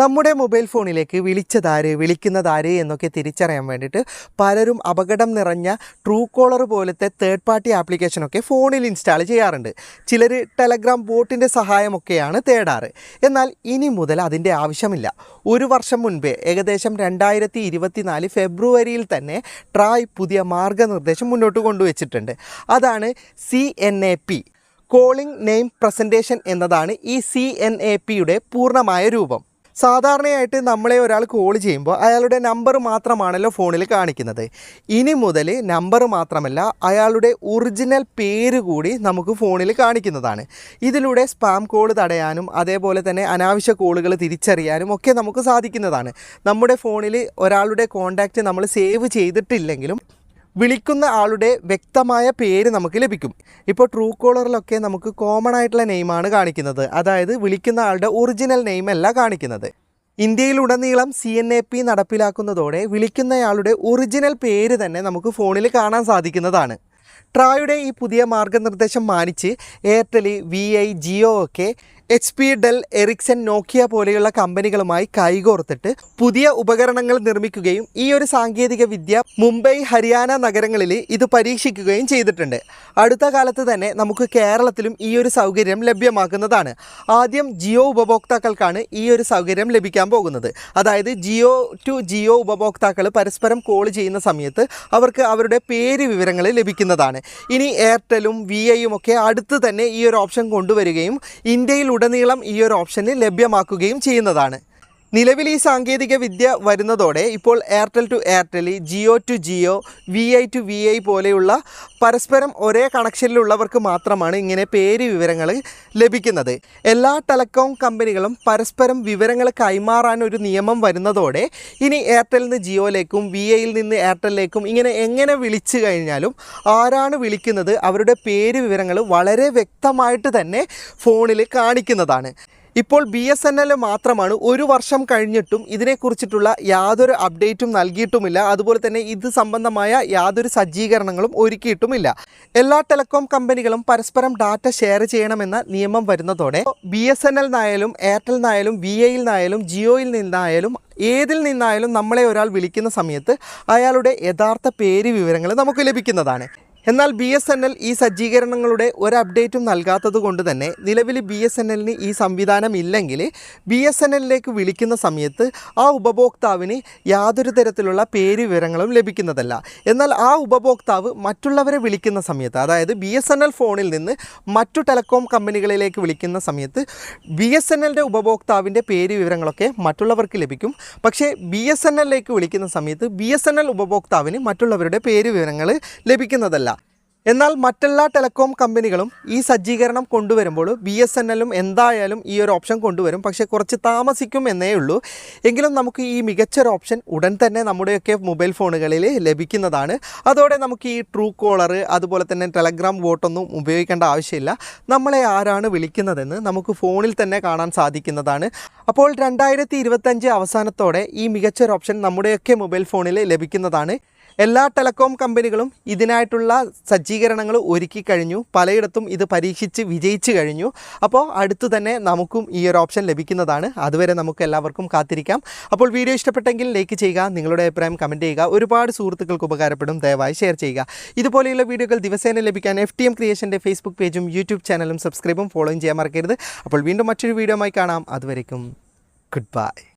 നമ്മുടെ മൊബൈൽ ഫോണിലേക്ക് വിളിച്ചതാര് വിളിക്കുന്നതാര് എന്നൊക്കെ തിരിച്ചറിയാൻ വേണ്ടിയിട്ട് പലരും അപകടം നിറഞ്ഞ ട്രൂ കോളർ പോലത്തെ തേർഡ് പാർട്ടി ആപ്ലിക്കേഷനൊക്കെ ഫോണിൽ ഇൻസ്റ്റാൾ ചെയ്യാറുണ്ട്. ചിലർ ടെലഗ്രാം ബോട്ടിന്റെ സഹായമൊക്കെയാണ് തേടാറ്. എന്നാൽ ഇനി മുതൽ അതിന്റെ ആവശ്യമില്ല. ഒരു വർഷം മുൻപേ ഏകദേശം രണ്ടായിരത്തി ഇരുപത്തിനാല് ഫെബ്രുവരിയിൽ തന്നെ ട്രായ് പുതിയ മാർഗനിർദ്ദേശം മുന്നോട്ട് കൊണ്ടുവച്ചിട്ടുണ്ട്. അതാണ് C N A P. Calling name presentation എന്നതാണ് ഈ സി എൻ എ പിയുടെ പൂർണമായ രൂപം. സാധാരണയായിട്ട് നമ്മളെ ഒരാൾ കോൾ ചെയ്യുമ്പോൾ അയാളുടെ നമ്പർ മാത്രമാണല്ലോ ഫോണിൽ കാണിക്കുന്നത്. ഇനി മുതൽ നമ്പർ മാത്രമല്ല അയാളുടെ ഒറിജിനൽ പേര് കൂടി നമുക്ക് ഫോണിൽ കാണിക്കുന്നതാണ്. ഇതിലൂടെ സ്പാം കോൾ തടയാനും അതേപോലെ തന്നെ അനാവശ്യ കോളുകൾ തിരിച്ചറിയാനും ഒക്കെ നമുക്ക് സാധിക്കുന്നതാണ്. നമ്മുടെ ഫോണിൽ ഒരാളുടെ കോണ്ടാക്റ്റ് നമ്മൾ സേവ് ചെയ്തിട്ടില്ലെങ്കിലും വിളിക്കുന്ന ആളുടെ വ്യക്തമായ പേര് നമുക്ക് ലഭിക്കും. ഇപ്പോൾ ട്രൂ കോളറിലൊക്കെ നമുക്ക് കോമൺ ആയിട്ടുള്ള നെയിമാണ് കാണിക്കുന്നത്. അതായത് വിളിക്കുന്ന ആളുടെ ഒറിജിനൽ നെയിം അല്ല കാണിക്കുന്നത്. ഇന്ത്യയിലുടനീളം സി എൻ എ പി നടപ്പിലാക്കുന്നതോടെ വിളിക്കുന്നയാളുടെ ഒറിജിനൽ പേര് തന്നെ നമുക്ക് ഫോണിൽ കാണാൻ സാധിക്കുന്നതാണ്. ട്രായുടെ ഈ പുതിയ മാർഗനിർദ്ദേശം മാനിച്ച് എയർടെൽ വി ഐ ജിയോ ഒക്കെ H P Dell Ericsson Nokia പോലെയുള്ള കമ്പനികളുമായി കൈകോർത്തിട്ട് പുതിയ ഉപകരണങ്ങൾ നിർമ്മിക്കുകയും ഈ ഒരു സാങ്കേതിക വിദ്യ മുംബൈ ഹരിയാന നഗരങ്ങളിൽ ഇത് പരീക്ഷിക്കുകയും ചെയ്തിട്ടുണ്ട്. അടുത്ത കാലത്ത് തന്നെ നമുക്ക് കേരളത്തിലും ഈ ഒരു സൗകര്യം ലഭ്യമാക്കുന്നതാണ്. ആദ്യം ജിയോ ഉപഭോക്താക്കൾക്കാണ് ഈ ഒരു സൗകര്യം ലഭിക്കാൻ പോകുന്നത്. അതായത് ജിയോ ടു ജിയോ ഉപഭോക്താക്കൾ പരസ്പരം കോൾ ചെയ്യുന്ന സമയത്ത് അവർക്ക് അവരുടെ പേര് വിവരങ്ങൾ ലഭിക്കുന്നതാണ്. ഇനി എയർടെലും വി ഐയും ഒക്കെ അടുത്ത് തന്നെ ഈ ഒരു ഓപ്ഷൻ കൊണ്ടുവരികയും ഇന്ത്യയിലുടനീളം ഈ ഒരു ഓപ്ഷന് ലഭ്യമാക്കുകയും ചെയ്യുന്നതാണ്. നിലവിൽ ഈ സാങ്കേതിക വിദ്യ വരുന്നതോടെ ഇപ്പോൾ Airtel to Airtel Jio to Jio V I to V I പോലെയുള്ള പരസ്പരം ഒരേ കണക്ഷനിലുള്ളവർക്ക് മാത്രമാണ് ഇങ്ങനെ പേര് വിവരങ്ങൾ ലഭിക്കുന്നത്. എല്ലാ ടെലകോം കമ്പനികളും പരസ്പരം വിവരങ്ങൾ കൈമാറാൻ ഒരു നിയമം വരുന്നതോടെ ഇനി എയർടെൽ നിന്ന് ജിയോയിലേക്കും വി ഐയിൽ നിന്ന് എയർടെലിലേക്കും ഇങ്ങനെ എങ്ങനെ വിളിച്ചു കഴിഞ്ഞാലും ആരാണ് വിളിക്കുന്നത് അവരുടെ പേര് വിവരങ്ങൾ വളരെ വ്യക്തമായിട്ട് തന്നെ ഫോണിൽ കാണിക്കുന്നതാണ്. ഇപ്പോൾ ബി എസ് എൻ എൽ മാത്രമാണ് ഒരു വർഷം കഴിഞ്ഞിട്ടും ഇതിനെക്കുറിച്ചിട്ടുള്ള യാതൊരു അപ്ഡേറ്റും നൽകിയിട്ടുമില്ല. അതുപോലെ തന്നെ ഇത് സംബന്ധമായ യാതൊരു സജ്ജീകരണങ്ങളും ഒരുക്കിയിട്ടുമില്ല. എല്ലാ ടെലികോം കമ്പനികളും പരസ്പരം ഡാറ്റ ഷെയർ ചെയ്യണമെന്ന നിയമം വരുന്നതോടെ ബി എസ് എൻ എൽ നിന്നായാലും എയർടെൽ നായാലും വി എയിൽ നിന്നായാലും ജിയോയിൽ നിന്നായാലും ഏതിൽ നിന്നായാലും നമ്മളെ ഒരാൾ വിളിക്കുന്ന സമയത്ത് അയാളുടെ യഥാർത്ഥ പേര് വിവരങ്ങൾ നമുക്ക് ലഭിക്കുന്നതാണ്. എന്നാൽ ബി എസ് എൻ എൽ ഈ സജ്ജീകരണങ്ങളുടെ ഒരു അപ്ഡേറ്റും നൽകാത്തത് കൊണ്ട് തന്നെ നിലവിൽ ബി എസ് എൻ എല്ലിന് ഈ സംവിധാനം ഇല്ലെങ്കിൽ ബി എസ് എൻ എല്ലിലേക്ക് വിളിക്കുന്ന സമയത്ത് ആ ഉപഭോക്താവിന് യാതൊരു തരത്തിലുള്ള പേര് വിവരങ്ങളും ലഭിക്കുന്നതല്ല. എന്നാൽ ആ ഉപഭോക്താവ് മറ്റുള്ളവരെ വിളിക്കുന്ന സമയത്ത് അതായത് ബി എസ് എൻ എൽ ഫോണിൽ നിന്ന് മറ്റു ടെലകോം കമ്പനികളിലേക്ക് വിളിക്കുന്ന സമയത്ത് ബി എസ് എൻ എല്ലിന്റെ ഉപഭോക്താവിന്റെ പേര് വിവരങ്ങളൊക്കെ മറ്റുള്ളവർക്ക് ലഭിക്കും. പക്ഷേ ബി എസ് എൻ എല്ലിലേക്ക് വിളിക്കുന്ന സമയത്ത് ബി എസ് എൻ എൽ ഉപഭോക്താവിന് മറ്റുള്ളവരുടെ പേര് വിവരങ്ങൾ ലഭിക്കുന്നതല്ല. എന്നാൽ മറ്റെല്ലാ ടെലികോം കമ്പനികളും ഈ സജ്ജീകരണം കൊണ്ടുവരുമ്പോൾ ബി എസ് എൻ എല്ലും എന്തായാലും ഈ ഒരു ഓപ്ഷൻ കൊണ്ടുവരും. പക്ഷേ കുറച്ച് താമസിക്കും എന്നേ ഉള്ളൂ. എങ്കിലും നമുക്ക് ഈ മികച്ചൊരു ഓപ്ഷൻ ഉടൻ തന്നെ നമ്മുടെയൊക്കെ മൊബൈൽ ഫോണുകളിൽ ലഭിക്കുന്നതാണ്. അതോടെ നമുക്ക് ഈ ട്രൂ കോളർ അതുപോലെ തന്നെ ടെലഗ്രാം വോട്ടൊന്നും ഉപയോഗിക്കേണ്ട ആവശ്യമില്ല. നമ്മളെ ആരാണ് വിളിക്കുന്നതെന്ന് നമുക്ക് ഫോണിൽ തന്നെ കാണാൻ സാധിക്കുന്നതാണ്. അപ്പോൾ രണ്ടായിരത്തി അവസാനത്തോടെ ഈ മികച്ചൊരു ഓപ്ഷൻ നമ്മുടെയൊക്കെ മൊബൈൽ ഫോണിൽ ലഭിക്കുന്നതാണ്. എല്ലാ ടെലകോം കമ്പനികളും ഇതിനായിട്ടുള്ള സജ്ജീകരണങ്ങൾ ഒരുക്കി കഴിഞ്ഞു. പലയിടത്തും ഇത് പരീക്ഷിച്ച് വിജയിച്ചു കഴിഞ്ഞു. അപ്പോൾ അടുത്തു തന്നെ നമുക്കും ഈ ഒരു ഓപ്ഷൻ ലഭിക്കുന്നതാണ്. അതുവരെ നമുക്ക് എല്ലാവർക്കും കാത്തിരിക്കാം. അപ്പോൾ വീഡിയോ ഇഷ്ടപ്പെട്ടെങ്കിൽ ലൈക്ക് ചെയ്യുക നിങ്ങളുടെ അഭിപ്രായം കമന്റ് ചെയ്യുക ഒരുപാട് സുഹൃത്തുക്കൾക്ക് ഉപകാരപ്പെടും. ദയവായി ഷെയർ ചെയ്യുക. ഇതുപോലെയുള്ള വീഡിയോകൾ ദിവസേന ലഭിക്കാൻ എഫ് ടി എം ക്രിയേഷന്റെ ഫേസ്ബുക്ക് പേജും യൂട്യൂബ് ചാനലും സബ്സ്ക്രൈബും ഫോളോയും ചെയ്യാൻ മറക്കരുത്. അപ്പോൾ വീണ്ടും മറ്റൊരു വീഡിയോ കാണാം. അതുവരേക്കും ഗുഡ് ബൈ.